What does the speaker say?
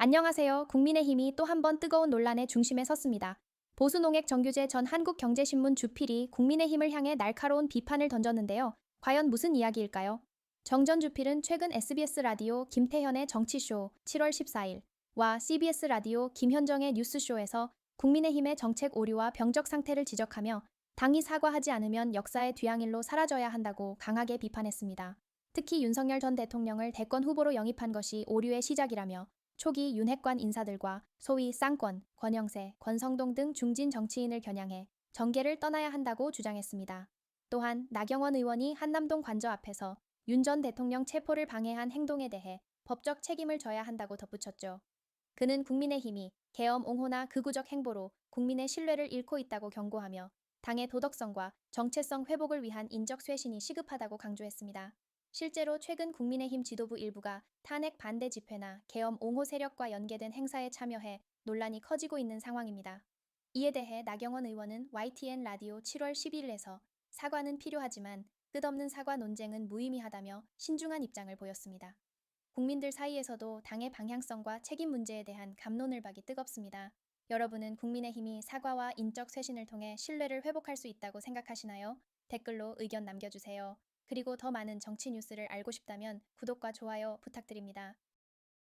안녕하세요. 국민의힘이 또 한 번 뜨거운 논란의 중심에 섰습니다. 보수농액 정규제 전 한국경제신문 주필이 국민의힘을 향해 날카로운 비판을 던졌는데요. 과연 무슨 이야기일까요? 정 전 주필은 최근 SBS 라디오 김태현의 정치쇼 7월 14일과 CBS 라디오 김현정의 뉴스쇼에서 국민의힘의 정책 오류와 병적 상태를 지적하며 당이 사과하지 않으면 역사의 뒤양일로 사라져야 한다고 강하게 비판했습니다. 특히 윤석열 전 대통령을 대권 후보로 영입한 것이 오류의 시작이라며 초기 윤핵관 인사들과 소위 쌍권, 권영세, 권성동 등 중진 정치인을 겨냥해 정계를 떠나야 한다고 주장했습니다. 또한 나경원 의원이 한남동 관저 앞에서 윤 전 대통령 체포를 방해한 행동에 대해 법적 책임을 져야 한다고 덧붙였죠. 그는 국민의힘이 계엄 옹호나 극우적 행보로 국민의 신뢰를 잃고 있다고 경고하며 당의 도덕성과 정체성 회복을 위한 인적 쇄신이 시급하다고 강조했습니다. 실제로 최근 국민의힘 지도부 일부가 탄핵 반대 집회나 계엄 옹호 세력과 연계된 행사에 참여해 논란이 커지고 있는 상황입니다. 이에 대해 나경원 의원은 YTN 라디오 7월 11일에서 사과는 필요하지만 끝없는 사과 논쟁은 무의미하다며 신중한 입장을 보였습니다. 국민들 사이에서도 당의 방향성과 책임 문제에 대한 감론을 박이 뜨겁습니다. 여러분은 국민의힘이 사과와 인적 쇄신을 통해 신뢰를 회복할 수 있다고 생각하시나요? 댓글로 의견 남겨주세요. 그리고 더 많은 정치 뉴스를 알고 싶다면 구독과 좋아요 부탁드립니다.